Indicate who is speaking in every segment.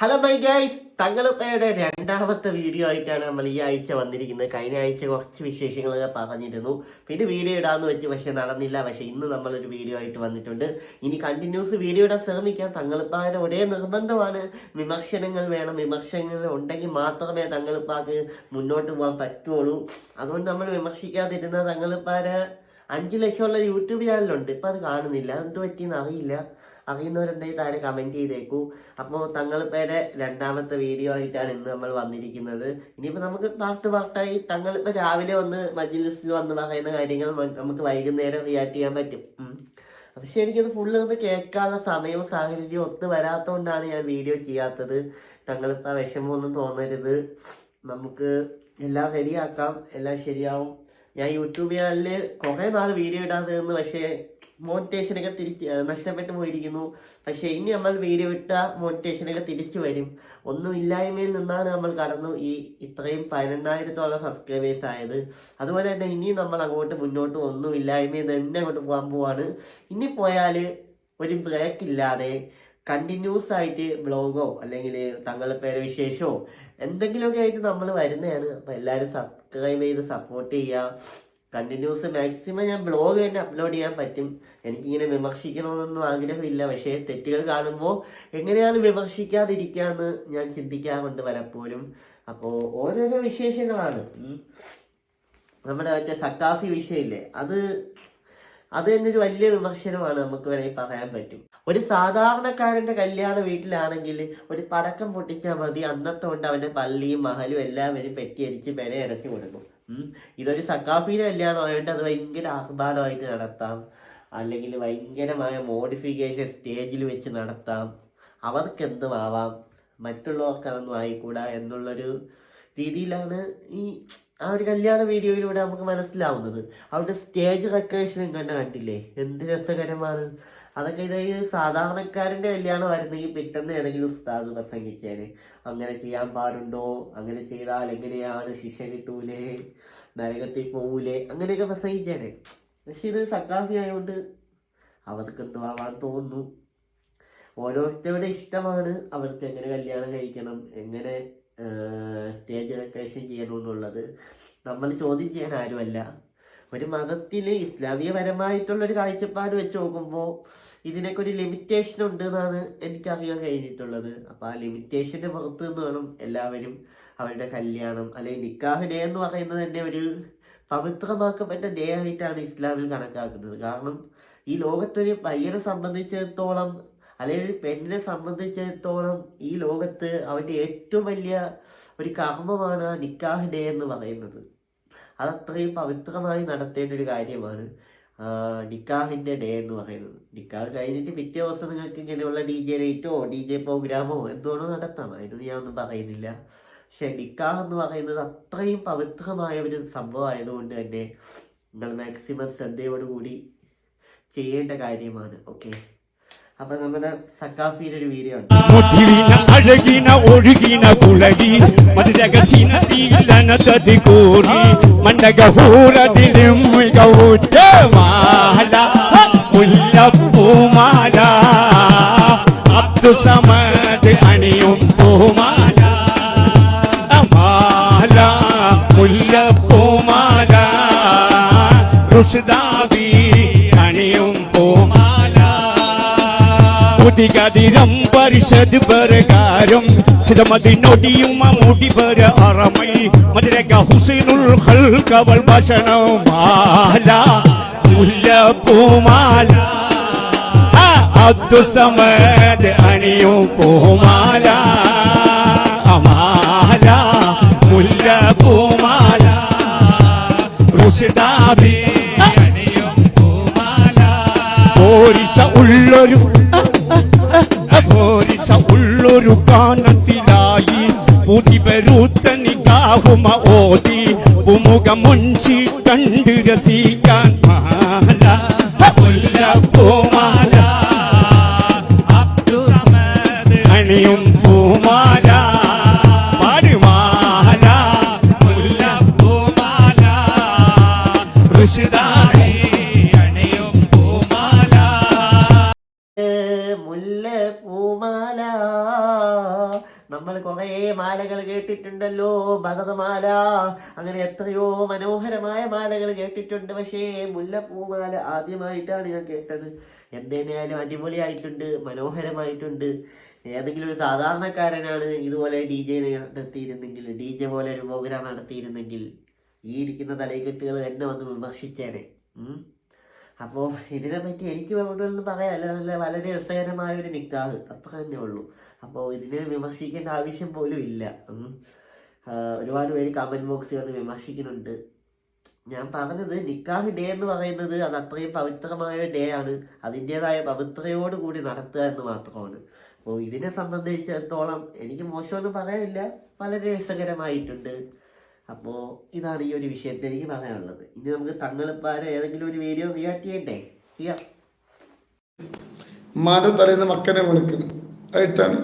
Speaker 1: Hello bye guys തങ്ങളുപ്പയുടെ രണ്ടാമത്തെ video ആയിട്ടാണ് നമ്മൾ ഈ ആഴ്ച വന്നിരിക്കുന്നത്. കഴിഞ്ഞ ആഴ്ച കുറച്ച് വിശേഷങ്ങളൊക്കെ പറഞ്ഞിരുന്നു. പിന്നെ വീഡിയോ ഇടാന്ന് വെച്ച് പക്ഷെ നടന്നില്ല. പക്ഷെ ഇന്ന് നമ്മളൊരു വീഡിയോ ആയിട്ട് വന്നിട്ടുണ്ട്. ഇനി കണ്ടിന്യൂസ് വീഡിയോ ഇടാൻ ശ്രമിക്കാം. തങ്ങളുപ്പായുടെ ഒരേ നിർബന്ധമാണ്. വിമർശനങ്ങൾ വേണം. വിമർശനങ്ങൾ ഉണ്ടെങ്കിൽ മാത്രമേ തങ്ങളുപ്പാക്ക് മുന്നോട്ട് പോകാൻ പറ്റുള്ളൂ. അതുകൊണ്ട് നമ്മൾ വിമർശിക്കാതിരുന്ന തങ്ങളുപ്പാര് അഞ്ചു ലക്ഷമുള്ള യൂട്യൂബ് ചാനലുണ്ട് ഇപ്പം അത് കാണുന്നില്ല. എന്ത് പറ്റിയെന്ന് അറിയില്ല. അറിയുന്നവരുണ്ടെങ്കിൽ താഴെ കമന്റ് ചെയ്തേക്കൂ. അപ്പോൾ തങ്ങളിപ്പയുടെ രണ്ടാമത്തെ വീഡിയോ ആയിട്ടാണ് ഇന്ന് നമ്മൾ വന്നിരിക്കുന്നത്. ഇനിയിപ്പോൾ നമുക്ക് പാർട്ട് പാർട്ടായി തങ്ങളിപ്പോൾ രാവിലെ വന്ന് മജിലിസിൽ വന്ന് പറയുന്ന കാര്യങ്ങൾ നമുക്ക് വൈകുന്നേരം റിയാക്ട് ചെയ്യാൻ പറ്റും. പക്ഷെ എനിക്കത് ഫുള്ള് ഒന്ന് കേൾക്കാനുള്ള സമയവും സാഹചര്യവും ഒത്തു വരാത്തതുകൊണ്ടാണ് ഞാൻ വീഡിയോ ചെയ്യാത്തത്. തങ്ങളിപ്പോൾ വിഷമമൊന്നും തോന്നരുത്. നമുക്ക് എല്ലാം റെഡിയാക്കാം എല്ലാം ശരിയാവും. ഞാൻ യൂട്യൂബ് ചാനലിൽ കുറേ നാൾ വീഡിയോ ഇടാതെ പക്ഷേ മോണിറ്റേഷനൊക്കെ തിരിച്ച് നഷ്ടപ്പെട്ടു പോയിരിക്കുന്നു. പക്ഷേ ഇനി നമ്മൾ വീഡിയോ ഇട്ട മോണിറ്റേഷനൊക്കെ തിരിച്ചു വരും. ഒന്നും ഇല്ലായ്മയിൽ നിന്നാണ് നമ്മൾ കടന്നു ഈ ഇത്രയും പതിനെണ്ണായിരത്തോളം സബ്സ്ക്രൈബേഴ്സ് ആയത്. അതുപോലെ തന്നെ ഇനി നമ്മൾ അങ്ങോട്ട് മുന്നോട്ട് ഒന്നും ഇല്ലായ്മയിൽ തന്നെ അങ്ങോട്ട് പോകാൻ പോവാണ്. ഇനി പോയാൽ ഒരു ബ്രേക്ക് ഇല്ലാതെ കണ്ടിന്യൂസ് ആയിട്ട് ബ്ലോഗോ അല്ലെങ്കിൽ തങ്ങളുടെ പേരെ വിശേഷമോ എന്തെങ്കിലുമൊക്കെ ആയിട്ട് നമ്മൾ വരുന്നതാണ്. അപ്പോൾ എല്ലാവരും സബ്സ്ക്രൈബ് ചെയ്ത് സപ്പോർട്ട് ചെയ്യുക. കണ്ടിന്യൂസ് മാക്സിമം ഞാൻ ബ്ലോഗ് തന്നെ അപ്ലോഡ് ചെയ്യാൻ പറ്റും. എനിക്കിങ്ങനെ വിമർശിക്കണമെന്നൊന്നും ആഗ്രഹമില്ല. പക്ഷേ തെറ്റുകൾ കാണുമ്പോൾ എങ്ങനെയാണ് വിമർശിക്കാതിരിക്കാന്ന് ഞാൻ ചിന്തിക്കാറുണ്ട് പലപ്പോഴും. അപ്പോൾ ഓരോരോ വിശേഷങ്ങളാണ്. നമ്മുടെ മറ്റേ സക്കാഫി വിഷയമില്ലേ? അത് അത് തന്നെ ഒരു വലിയ വിമർശനമാണ് നമുക്ക് വേണമെങ്കിൽ പറയാൻ പറ്റും. ഒരു സാധാരണക്കാരന്റെ കല്യാണ വീട്ടിലാണെങ്കിൽ ഒരു പടക്കം പൊട്ടിച്ചാൽ മതി. അന്നത്തെ കൊണ്ട് അവന്റെ പള്ളിയും മഹലും എല്ലാം എല്ലാവരും പെറ്റിയടിച്ച് പെര അടച്ചു കൊടുക്കും. ഇതൊരു സക്കാഫിയുടെ കല്യാണം ആയതുകൊണ്ട് അത് ഭയങ്കര ആഹ്ലാദമായിട്ട് നടത്താം. അല്ലെങ്കിൽ ഭയങ്കരമായ മോഡിഫിക്കേഷൻ സ്റ്റേജിൽ വെച്ച് നടത്താം. അവർക്ക് എന്തും ആവാം മറ്റുള്ളവർക്ക് അതൊന്നും ആയിക്കൂടാ എന്നുള്ളൊരു രീതിയിലാണ് ഈ ആ ഒരു കല്യാണ വീഡിയോയിലൂടെ നമുക്ക് മനസ്സിലാവുന്നത്. അവരുടെ സ്റ്റേജ് ഡെക്കറേഷനും കണ്ട കണ്ടില്ലേ എന്ത് രസകരമാണ്. അതൊക്കെ ഇതായി സാധാരണക്കാരന്റെ സാധാരണക്കാരന്റെ കല്യാണം ആയിരുന്നെങ്കിൽ പെട്ടെന്ന് ഏതെങ്കിലും ഉസ്താദ് പ്രസംഗിക്കാന്. അങ്ങനെ ചെയ്യാൻ പാടുണ്ടോ? അങ്ങനെ ചെയ്താൽ എങ്ങനെയാണ് ശിക്ഷ കിട്ടൂലേ? നരകത്തിൽ പോവൂലേ? അങ്ങനെയൊക്കെ പ്രസംഗിക്കാനെ. പക്ഷെ ഇത് സക്കാസി ആയതുകൊണ്ട് അവർക്ക് എന്തുവാവാൻ തോന്നുന്നു? ഓരോരുത്തരുടെ ഇഷ്ടമാണ് അവർക്ക് എങ്ങനെ കല്യാണം കഴിക്കണം എങ്ങനെ സ്റ്റേജ് ഡെക്കറേഷൻ ചെയ്യണമെന്നുള്ളത് നമ്മൾ ചോദ്യം ചെയ്യാൻ ആരുമല്ല. ഒരു മതത്തിൽ ഇസ്ലാമികപരമായിട്ടുള്ളൊരു കാഴ്ചപ്പാട് വെച്ച് നോക്കുമ്പോൾ ഇതിനൊക്കെ ഒരു ലിമിറ്റേഷൻ ഉണ്ട് എന്നാണ് എനിക്കറിയാൻ കഴിഞ്ഞിട്ടുള്ളത്. അപ്പോൾ ആ ലിമിറ്റേഷന്റെ പുറത്ത് നിന്ന് വേണം എല്ലാവരും അവരുടെ കല്യാണം അല്ലെങ്കിൽ നിക്കാഹ് ഡേ എന്ന് പറയുന്നത് തന്നെ ഒരു പവിത്രമാക്കപ്പെട്ട ഡേ ആയിട്ടാണ് ഇസ്ലാമിൽ കണക്കാക്കുന്നത്. കാരണം ഈ ലോകത്തൊരു പയ്യനെ സംബന്ധിച്ചിടത്തോളം അല്ലെങ്കിൽ പെണ്ണിനെ സംബന്ധിച്ചിടത്തോളം ഈ ലോകത്ത് അവന്റെ ഏറ്റവും വലിയ ഒരു കർമ്മമാണ് നിക്കാഹ് ഡേ എന്ന് പറയുന്നത്. അതത്രയും പവിത്രമായി നടത്തേണ്ട ഒരു കാര്യമാണ് നിക്കാഹിന്റെ ഡേ എന്ന് പറയുന്നത്. നിക്കാഹ് കഴിഞ്ഞിട്ട് പിറ്റേ ദിവസം നിങ്ങൾക്ക് ഇങ്ങനെയുള്ള ഡി ജെ നൈറ്റോ ഡി ജെ പ്രോഗ്രാമോ എന്തോണോ നടത്താം. അതിന് ഞാനൊന്നും പറയുന്നില്ല. പക്ഷെ നിക്കാഹ് എന്ന് പറയുന്നത് അത്രയും പവിത്രമായ ഒരു സംഭവം ആയതുകൊണ്ട് തന്നെ നിങ്ങൾ മാക്സിമം ശ്രദ്ധയോടുകൂടി ചെയ്യേണ്ട കാര്യമാണ്. ഓക്കെ അപ്പൊ നമ്മുടെ സക്കാഫിയുടെ ഒരു വീഡിയോ
Speaker 2: അഴകിന ഒഴുകിന അബ്ദുസമദ് അണിയും മുതികതിരം പരിഷത് പരകാരം ചിതമതിനൊടിയും മുടിപര അറമൈ മതിരക ഹുസൈനുൽ ഹൽക്കവൾ ഭക്ഷണമാല മുല്ലപ്പൂമാല അബ്ദുസമദ് അണിയും പൂമാല മുല്ല മുല്ലപ്പൂമാല ഋഷിതാബി അണിയും പൂമാല. പോരിശ ഉള്ളൊരു ഉമുഖ മുൻഷി കണ്ട് രസിക്കാൻ
Speaker 1: കേട്ടിട്ടുണ്ടല്ലോ ഭഗതമാല അങ്ങനെ എത്രയോ മനോഹരമായ മാലകൾ കേട്ടിട്ടുണ്ട്. പക്ഷേ മുല്ലപ്പൂമാല ആദ്യമായിട്ടാണ് ഞാൻ കേട്ടത്. എന്തേനായാലും അടിപൊളിയായിട്ടുണ്ട് മനോഹരമായിട്ടുണ്ട്. ഏതെങ്കിലും ഒരു സാധാരണക്കാരനാണ് ഇതുപോലെ ഡി ജെ നടത്തിയിരുന്നെങ്കിൽ ഡി ജെ പോലെ ഒരു പ്രോഗ്രാം നടത്തിയിരുന്നെങ്കിൽ ഈ ഇരിക്കുന്ന തലയിക്കെട്ടുകൾ എന്നെ വന്ന് വിമർശിച്ചേനെ. അപ്പോൾ ഇതിനെപ്പറ്റി എനിക്ക് കൂടുതലൊന്നും പറയാമല്ല നല്ല വളരെ രസകരമായ ഒരു നിക്കാഹ്. അപ്പം തന്നെ ഉള്ളൂ. അപ്പോൾ ഇതിനെ വിമർശിക്കേണ്ട ആവശ്യം പോലും ഇല്ല. ഒരുപാട് പേര് കമന്റ് ബോക്സിൽ വന്ന് വിമർശിക്കുന്നുണ്ട്. ഞാൻ പറഞ്ഞത് നിക്കാഹ് ഡേ എന്ന് പറയുന്നത് അത് അത്രയും പവിത്രമായ ഡേ ആണ്. അതിന്റെതായ പവിത്രയോട് കൂടി നടത്തുക എന്ന് മാത്രമാണ്. അപ്പോൾ ഇതിനെ സംബന്ധിച്ചിടത്തോളം എനിക്ക് മോശമൊന്നും പറയാനില്ല. വളരെ രസകരമായിട്ടുണ്ട്. അപ്പോൾ ഇതാണ് ഈ ഒരു വിഷയത്തിൽ എനിക്ക് പറയാനുള്ളത്. ഇനി നമുക്ക് തങ്ങളിപ്പാരെ ഏതെങ്കിലും ഒരു വീഡിയോ റിയാക്ട് ചെയ്യണ്ടേ? ചെയ്യാം.
Speaker 3: മാറ്റം തലേന്ന് മക്കനെ വിളിക്കുന്നു. ആയിട്ടാണ്.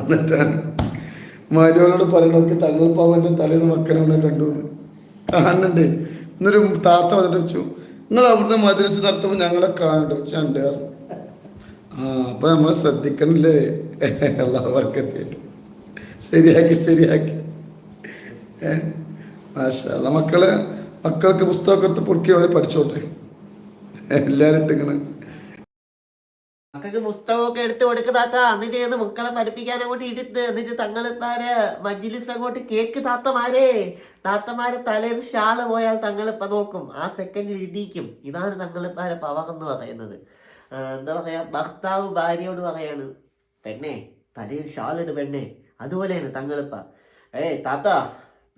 Speaker 3: എന്നിട്ടാണ് മാരിയോനോട് പറയണൊക്കെ തങ്ങൾപ്പാവന്റെ തലേന്ന് മക്കനെ ഇവിടെ കണ്ടു കാണണ്ടേ എന്നൊരു താത്ത വന്നിട്ട് വെച്ചു. നിങ്ങൾ അവിടുന്ന് മദ്രസ നടത്തുമ്പോൾ ഞങ്ങളെ കാണണ്ടോ ചണ്ട് ആ അപ്പൊ നമ്മൾ ശ്രദ്ധിക്കണില്ലേ? എല്ലാ വർക്കത്തി ശരിയാക്കി ശരിയാക്കി. മക്കളെ മക്കൾക്ക് പുസ്തകത്തെ പൊറുക്കി പഠിച്ചോട്ടെ. എല്ലാരും ഇട്ടിങ്ങനെ.
Speaker 1: മക്കൾക്ക് പുസ്തകമൊക്കെ എടുത്ത് കൊടുക്കുന്നതാത്ത എന്നിട്ട് ചെന്ന് മക്കളെ പഠിപ്പിക്കാൻ അങ്ങോട്ട് ഇരുത്ത്. എന്നിട്ട് തങ്ങളിപ്പാരെ മജ്ലിസ് അങ്ങോട്ട് കേക്ക് താത്തമാരെ. താത്തമാരെ തലേന്ന് ഷാൾ പോയാൽ തങ്ങളിപ്പ നോക്കും. ആ സെക്കൻഡിൽ ഇടിക്കും. ഇതാണ് തങ്ങളിപ്പാരെ പവർ എന്ന് പറയുന്നത്. എന്താ പറയാ ഭർത്താവ് ഭാര്യയോട് പറയാണ് പെണ്ണെ തലയിൽ ഷാളിട് പെണ്ണെ. അതുപോലെയാണ് തങ്ങളിപ്പ. ഏയ് താത്ത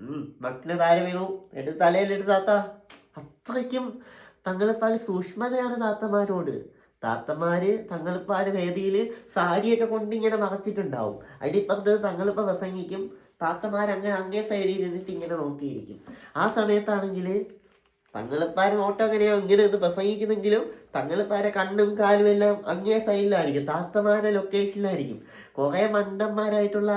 Speaker 1: ഉം മക്കിന് താര വീണു. എടുത്ത് തലയിലെടുത്ത് താത്ത. അത്രയ്ക്കും തങ്ങളിപ്പാൽ സൂക്ഷ്മതയാണ് താത്തമാരോട്. താത്തമാര് തങ്ങളിപ്പാൽ വേദിയിൽ സാരിയൊക്കെ കൊണ്ട് ഇങ്ങനെ മറച്ചിട്ടുണ്ടാവും അടിപ്പുറത്ത് തങ്ങളിപ്പ പ്രസംഗിക്കും. താത്തമാർ അങ്ങനെ അങ്ങേ സൈഡിൽ ഇരുന്നിട്ട് ഇങ്ങനെ നോക്കിയിരിക്കും. ആ സമയത്താണെങ്കിൽ തങ്ങളിപ്പാര് നോട്ടം അങ്ങനെയോ ഇങ്ങനെ ഇത് പ്രസംഗിക്കുന്നെങ്കിലും തങ്ങളിപ്പാരെ കണ്ണും കാലും എല്ലാം അങ്ങേ സൈഡിലായിരിക്കും താത്തമാരെ ലൊക്കേഷനിലായിരിക്കും കുറെ മണ്ടന്മാരായിട്ടുള്ള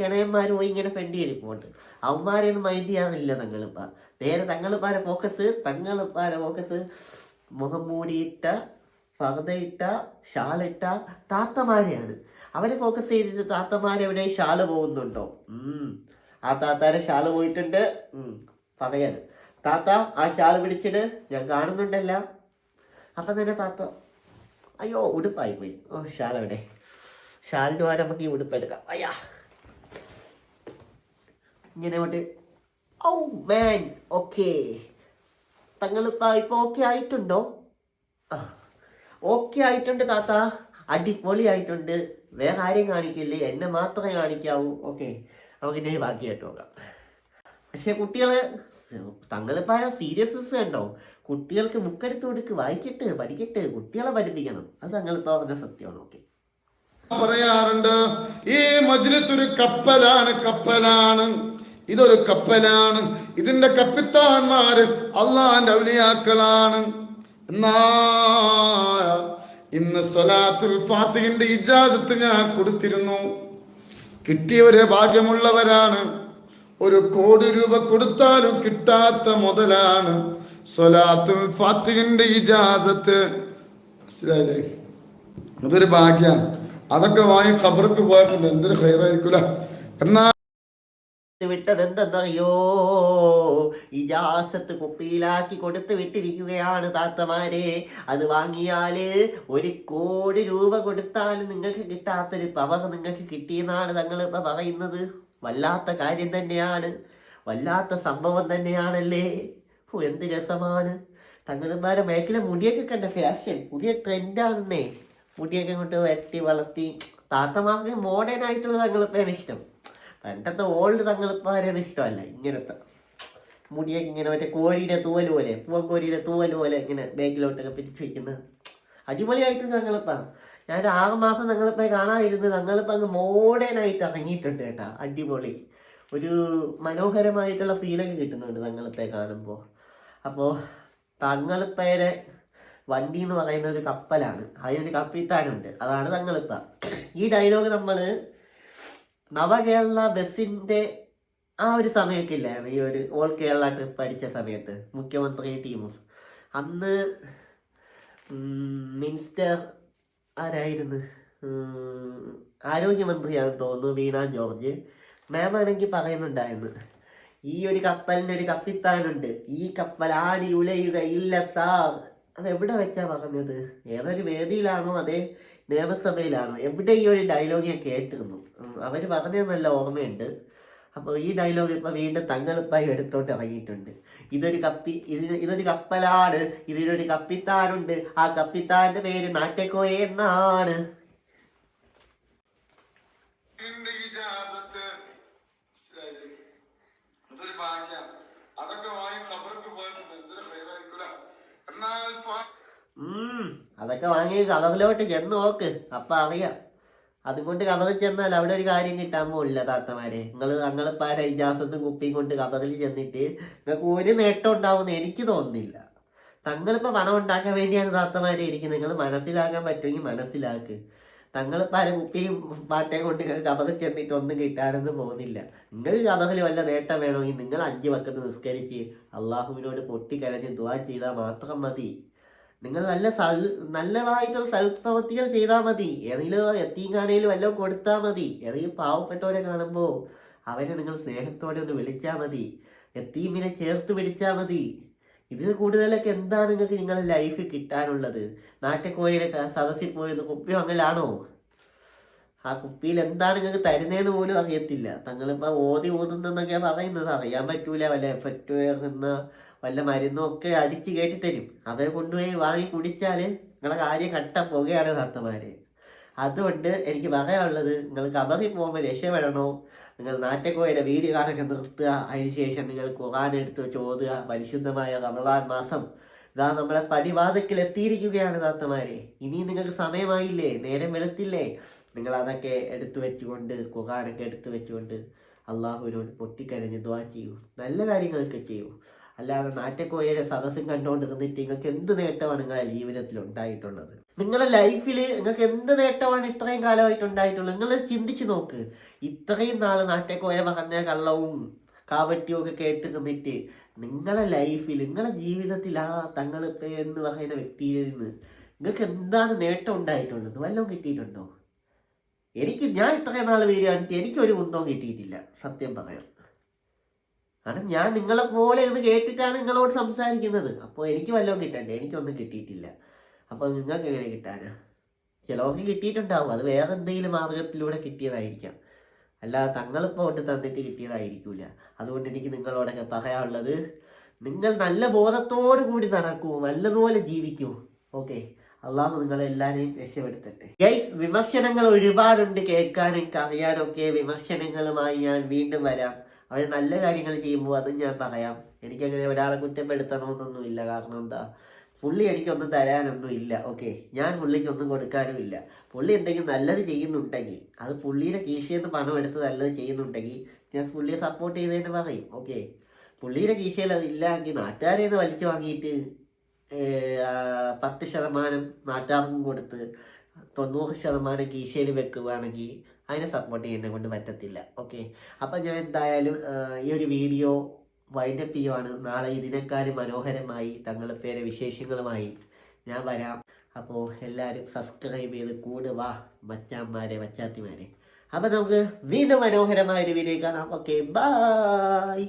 Speaker 1: കിണയന്മാർ പോയി ഇങ്ങനെ ഫ്രണ്ടി ഇരിപ്പുണ്ട് അവന്മാരെയൊന്നും മൈൻഡ് ചെയ്യാറില്ല തങ്ങളിപ്പ. നേരെ തങ്ങളിപ്പാരെ ഫോക്കസ് തങ്ങളിപ്പാരെ ഫോക്കസ് മുഖം മൂടിയിട്ട ഫർദയിട്ട ഷാലിട്ട താത്തമാരെയാണ്. അവരെ ഫോക്കസ് ചെയ്തിട്ട് താത്തമാരെവിടെ ഷാൽ പോകുന്നുണ്ടോ? ആ താത്താരെ ഷാൽ പോയിട്ടുണ്ട്. ഉം. പറയാന് താത്ത ആ ഷാൽ പിടിച്ചിട്ട് ഞാൻ കാണുന്നുണ്ടല്ല. അപ്പൊ തന്നെ താത്ത അയ്യോ ഉടുപ്പായി പോയി. ഓ ഷാൾ എവിടെ? ഷാലിന് പകരം നമുക്ക് ഈ ഉടുപ്പ് എടുക്കാം. അയ്യാ. ഇങ്ങനെ അങ്ങോട്ട് ഔ മാൻ ഓക്കെ തങ്ങളിപ്പ ഇപ്പൊ ഓക്കെ ആയിട്ടുണ്ടോ? ആ. ഓക്കെ ആയിട്ടുണ്ട് താത്ത. അടിപൊളി ആയിട്ടുണ്ട് വേറെ ആരെയും കാണിക്കില്ലേ. എന്നെ മാത്രമേ കാണിക്കാവൂ. ഓക്കെ. നമുക്ക് ഇനി ബാക്കിയായിട്ട് നോക്കാം. പക്ഷെ കുട്ടികൾ തങ്ങളിപ്പാര സീരിയസ്നെസ് കണ്ടോ? കുട്ടികൾക്ക് ബുക്കെടുത്ത് കൊടുക്ക് വായിക്കട്ട് പഠിക്കട്ട്. കുട്ടികളെ പഠിപ്പിക്കണം. അത് തങ്ങളിപ്പോൾ പറഞ്ഞ സത്യമാണ്. ഓക്കെ.
Speaker 3: പറയാറുണ്ട് ഈ മജ്ലിസ് ഒരു കപ്പലാണ് കപ്പലാണ്. ഇതൊരു കപ്പലാണ്. ഇതിന്റെ കപ്പിത്താന്മാര് അള്ളാന്റെ ഔലിയാക്കളാണ്. ഇന്ന് സലാത്തുൽ ഫാത്തിഹിന്റെ ഇജാസത്ത് ഞാൻ കൊടുത്തിരുന്നു. കിട്ടിയവരെ ഭാഗ്യമുള്ളവരാണ്. ഒരു കോടി രൂപ കൊടുത്താലും കിട്ടാത്ത മുതലാണ് സലാത്തുൽ ഫാത്തിഹിന്റെ ഇജാസത്ത്. മനസ്സിലായില്ലേ? അതൊരു ഭാഗ്യ അതൊക്കെ വാങ്ങി ഖബർക്ക് പോയിട്ടുണ്ട് എന്തൊരു ഹൈറായിരിക്കൂല. എന്നാ
Speaker 1: വിട്ടത് എന്തെന്നറിയോ ഇജാസത്ത് കുപ്പിയിലാക്കി കൊടുത്തു വിട്ടിരിക്കുകയാണ് താത്തമാരെ. അത് വാങ്ങിയാൽ ഒരു കോടി രൂപ കൊടുത്താലും നിങ്ങൾക്ക് കിട്ടാത്തൊരു പവർ നിങ്ങൾക്ക് കിട്ടിയെന്നാണ് തങ്ങൾ ഇപ്പൊ പറയുന്നത്. വല്ലാത്ത കാര്യം തന്നെയാണ്. വല്ലാത്ത സംഭവം തന്നെയാണല്ലേ? എന്ത് രസമാണ്. തങ്ങന്മാരെ മേക്കിലെ മുടിയൊക്കെ കണ്ട ഫാഷൻ പുതിയ ട്രെൻഡാണെന്നേ. മുടിയൊക്കെ കൊണ്ട് വെട്ടി വളർത്തി. താത്തമാർക്ക് മോഡേൺ ആയിട്ടുള്ള തങ്ങളിപ്പാണ് ഇഷ്ടം. പണ്ടത്തെ ഓൾഡ് തങ്ങളിപ്പാരെയാണ് ഇഷ്ടമല്ല. ഇങ്ങനത്തെ മുടിയൊക്കെ ഇങ്ങനെ മറ്റേ കോഴിയുടെ തൂവൽ പോലെ പൂവൻ കോഴിയുടെ തൂവൽ പോലെ ഇങ്ങനെ ബാഗിലോട്ടൊക്കെ പിരിച്ചു വെക്കുന്നത് അടിപൊളിയായിട്ട് തങ്ങളിപ്പാണ് ഞാൻ ആറ് മാസം തങ്ങളിപ്പ കാണാതിരുന്ന് തങ്ങളിപ്പ അങ്ങ് മോഡേൺ ആയിട്ട് ഇറങ്ങിയിട്ടുണ്ട് കേട്ടോ. അടിപൊളി. ഒരു മനോഹരമായിട്ടുള്ള ഫീലൊക്കെ കിട്ടുന്നുണ്ട് തങ്ങളിപ്പെ കാണുമ്പോൾ അപ്പോൾ തങ്ങളിപ്പയുടെ വണ്ടി എന്ന് പറയുന്ന ഒരു കപ്പലാണ്. അതിനൊരു കപ്പിത്താനുണ്ട്. അതാണ് തങ്ങളിപ്പ. ഈ ഡയലോഗ് നമ്മൾ നവകേരള ബസ്സിന്റെ ആ ഒരു സമയമൊക്കെ ഇല്ലായിരുന്നു ഈ ഒരു ഓൾ കേരള ട്രിപ്പ് അടിച്ച സമയത്ത് മുഖ്യമന്ത്രി ടീമും. അന്ന് മിനിസ്റ്റർ ആരായിരുന്നു? ആരോഗ്യമന്ത്രിയാണ് തോന്നുന്നു വീണ ജോർജ്. മാം ആണെങ്കിൽ പറയുന്നുണ്ടായിരുന്നു ഈ ഒരു കപ്പലിന്റെ ഒരു കപ്പിത്താനുണ്ട്. ഈ കപ്പൽ ആടി ഉലയുകയില്ല സാർ. അത് എവിടെ വെച്ചാ പറഞ്ഞത്? ഏതൊരു വേദിയിലാണോ അതേ നിയമസഭയിലാണോ എവിടെ ഈ ഒരു ഡയലോഗ് ഞാൻ കേട്ടിരുന്നു. അവർ അവർ പറഞ്ഞത് നല്ല ഓർമ്മയുണ്ട്. അപ്പോൾ ഈ ഡയലോഗ് ഇപ്പോൾ വീണ്ടും തങ്ങളിപ്പായി എടുത്തോണ്ട് ഇറങ്ങിയിട്ടുണ്ട്. ഇതൊരു കപ്പി ഇതിന് ഇതൊരു കപ്പലാണ്. ഇതിനൊരു കപ്പിത്താനുണ്ട്. ആ കപ്പിത്താന്റെ പേര് നാറ്റക്കോയ എന്നാണ്.
Speaker 3: അതൊക്കെ വാങ്ങി ഖബർക്ക് പോയിട്ടുണ്ട്. എന്നാൽ
Speaker 1: ഉം, അതൊക്കെ വാങ്ങി കഥകളിലോട്ട് ചെന്ന് നോക്ക്. അപ്പൊ അറിയാം. അതുകൊണ്ട് കഥകൾ ചെന്നാൽ അവിടെ ഒരു കാര്യം കിട്ടാൻ പോലില്ല താത്തമാരെ. നിങ്ങൾ ഞങ്ങളിപ്പോൾ ആ ഇജാസത്ത് കുപ്പിയും കൊണ്ട് കഥകളിൽ ചെന്നിട്ട് നിങ്ങൾക്ക് ഒരു നേട്ടം ഉണ്ടാവുമെന്ന് എനിക്ക് തോന്നുന്നില്ല. തങ്ങളിപ്പോ പണം ഉണ്ടാക്കാൻ വേണ്ടിയാണ് താത്തമാരെ ഇരിക്കുന്നത്. നിങ്ങൾ മനസ്സിലാക്കാൻ പറ്റുമെങ്കിൽ മനസ്സിലാക്ക്. തങ്ങളിപ്പാര കുപ്പിയും പാട്ടയും കൊണ്ട് നിങ്ങൾ കഥകൾ ചെന്നിട്ട് ഒന്നും കിട്ടാനൊന്നും പോകുന്നില്ല. നിങ്ങൾക്ക് കഥകളിൽ വല്ല നേട്ടം വേണമെങ്കിൽ നിങ്ങൾ അഞ്ച് വക്കത്ത് നിസ്കരിച്ച് അള്ളാഹുവിനോട് പൊട്ടിക്കരഞ്ഞ് ദുവാ ചെയ്താൽ മാത്രം മതി. നിങ്ങൾ നല്ല സൽ നല്ലതായിട്ടുള്ള സൽപ്രവൃത്തികൾ ചെയ്താൽ മതി. ഏതെങ്കിലും എത്തിങ്ങാനയിലും വല്ലതും കൊടുത്താൽ മതി. ഏതെങ്കിലും പാവപ്പെട്ടവരെ കാണുമ്പോൾ അവരെ നിങ്ങൾ സ്നേഹത്തോടെ ഒന്ന് വിളിച്ചാൽ മതി. എത്തീമിനെ ചേർത്ത് പിടിച്ചാൽ മതി. ഇതിൽ കൂടുതലൊക്കെ എന്താ നിങ്ങൾക്ക് നിങ്ങളുടെ ലൈഫിൽ കിട്ടാനുള്ളത്? നാട്ടിൽ സദസ്സിൽ പോയത് കുപ്പി വാങ്ങലാണോ ആ കുപ്പിയിൽ എന്താണ് നിങ്ങൾക്ക് തരുന്നതെന്ന് പോലും അറിയത്തില്ല. തങ്ങളിപ്പോൾ ഓതി ഓതുന്നെന്നൊക്കെ പറയുന്നത്. അറിയാൻ പറ്റൂല വല്ല എഫക്റ്റ് എന്ന വല്ല മരുന്നും ഒക്കെ അടിച്ച് കയറ്റി തരും. അത് കൊണ്ടുപോയി വാങ്ങി കുടിച്ചാൽ നിങ്ങളെ കാര്യം കട്ട പുകയാണ് ഭർത്തമാര് അതുകൊണ്ട് എനിക്ക് പറയാനുള്ളത് നിങ്ങൾ കബറിൽ പോകുമ്പോൾ രക്ഷപ്പെടണോ? നിങ്ങൾ നാറ്റക്കോയുടെ വീട് കാണൊക്കെ നിർത്തുക. അതിനുശേഷം നിങ്ങൾ വെച്ച് ഓതുക പരിശുദ്ധമായ റമദാൻ മാസം ഇതാ നമ്മളെ പടിവാതക്കിൽ എത്തിയിരിക്കുകയാണ് താത്തമാരെ ഇനി നിങ്ങൾക്ക് സമയമായില്ലേ? നേരം വെളുത്തില്ലേ? നിങ്ങൾ അതൊക്കെ എടുത്തു വെച്ചുകൊണ്ട് ഖുറാനൊക്കെ എടുത്തു വെച്ചുകൊണ്ട് അള്ളാഹുവിനോട് പൊട്ടിക്കരഞ്ഞ് ദ്വാ ചെയ്യൂ. നല്ല കാര്യങ്ങളൊക്കെ ചെയ്യൂ. അല്ലാതെ നാറ്റക്കോയയുടെ സദസ്സും കണ്ടുകൊണ്ട് നിന്നിട്ട് നിങ്ങൾക്ക് എന്ത് നേട്ടമാണ് നിങ്ങളുടെ ജീവിതത്തിൽ ഉണ്ടായിട്ടുള്ളത്? നിങ്ങളുടെ ലൈഫിൽ നിങ്ങൾക്ക് എന്ത് നേട്ടമാണ് ഇത്രയും കാലമായിട്ട് ഉണ്ടായിട്ടുള്ളത്? നിങ്ങൾ ചിന്തിച്ചു നോക്ക്. ഇത്രയും നാൾ നാറ്റക്കോയ പറഞ്ഞ കള്ളവും കാവട്ടിയും ഒക്കെ കേട്ട് നിന്നിട്ട് നിങ്ങളെ ലൈഫിൽ നിങ്ങളെ ജീവിതത്തിൽ ആ തങ്ങളിപ്പ എന്ന് പറയുന്ന വ്യക്തിയിൽ നിന്ന് നിങ്ങൾക്ക് എന്താണ് നേട്ടം ഉണ്ടായിട്ടുള്ളത്? വല്ലതും കിട്ടിയിട്ടുണ്ടോ? എനിക്ക് ഞാൻ ഇത്രയും നാൾ വീഡിയോ എനിക്ക് കുന്തവും കിട്ടിയിട്ടില്ല. സത്യം പറയാം. കാരണം ഞാൻ നിങ്ങളെ പോലെ ഇത് കേട്ടിട്ടാണ് നിങ്ങളോട് സംസാരിക്കുന്നത്. അപ്പോൾ എനിക്ക് വല്ലതും കിട്ടണ്ടേ? എനിക്കൊന്നും കിട്ടിയിട്ടില്ല. അപ്പോൾ നിങ്ങൾക്ക് എങ്ങനെ കിട്ടാനാ? ചിലവർക്ക് കിട്ടിയിട്ടുണ്ടാവും. അത് വേറെ എന്തെങ്കിലും മാർഗത്തിലൂടെ കിട്ടിയതായിരിക്കാം. അല്ല തങ്ങളിപ്പോൾ കൊണ്ട് തന്നിട്ട് കിട്ടിയതായിരിക്കില്ല അതുകൊണ്ട് എനിക്ക് നിങ്ങളോടൊക്കെ പറയാനുള്ളത് നിങ്ങൾ നല്ല ബോധത്തോടു കൂടി നടക്കൂ. നല്ലതുപോലെ ജീവിക്കൂ. ഓക്കെ? അള്ളാഹു നിങ്ങളെല്ലാവരെയും രക്ഷപ്പെടുത്തട്ടെ. ഗൈസ് വിമർശനങ്ങൾ ഒരുപാടുണ്ട് കേൾക്കാനും അറിയാനൊക്കെ വിമർശനങ്ങളുമായി ഞാൻ വീണ്ടും വരാം. അവർ നല്ല കാര്യങ്ങൾ ചെയ്യുമ്പോൾ അതും ഞാൻ പറയാം എനിക്കങ്ങനെ ഒരാളെ കുറ്റപ്പെടുത്തണമെന്നൊന്നുമില്ല കാരണം എന്താ? പുള്ളി എനിക്കൊന്നും തരാനൊന്നും ഇല്ല ഓക്കെ ഞാൻ പുള്ളിക്ക് ഒന്നും കൊടുക്കാനും ഇല്ല പുള്ളി എന്തെങ്കിലും നല്ലത് ചെയ്യുന്നുണ്ടെങ്കിൽ അത് പുള്ളിയുടെ കീശയിൽ നിന്ന് പണം എടുത്ത് നല്ലത് ചെയ്യുന്നുണ്ടെങ്കിൽ ഞാൻ പുള്ളിയെ സപ്പോർട്ട് ചെയ്തതിന് പറയും. ഓക്കെ പുള്ളിയുടെ കീശയിൽ അത് എങ്കിൽ നാട്ടുകാരെ നിന്ന് വലിച്ചു വാങ്ങിയിട്ട് പത്ത് ശതമാനം നാട്ടുകാർക്കും കൊടുത്ത് തൊണ്ണൂറ് ശതമാനം കീശയിൽ വെക്കുകയാണെങ്കിൽ അതിനെ സപ്പോർട്ട് ചെയ്യുന്നത് കൊണ്ട് പറ്റത്തില്ല. ഓക്കെ അപ്പം ഞാൻ എന്തായാലും ഈ ഒരു വീഡിയോ വൈൻഡപ്പ് ചെയ്യുവാണ്. നാളെ ഇതിനേക്കാളും മനോഹരമായി തങ്ങളുടെ പേരെ വിശേഷങ്ങളുമായി ഞാൻ വരാം. അപ്പോൾ എല്ലാവരും സബ്സ്ക്രൈബ് ചെയ്ത് കൂടെ വാ മച്ചാന്മാരെ മച്ചാത്തിമാരെ. അപ്പം നമുക്ക് വീണ്ടും മനോഹരമായ ഒരു വീഡിയോ കാണാം. Okay bye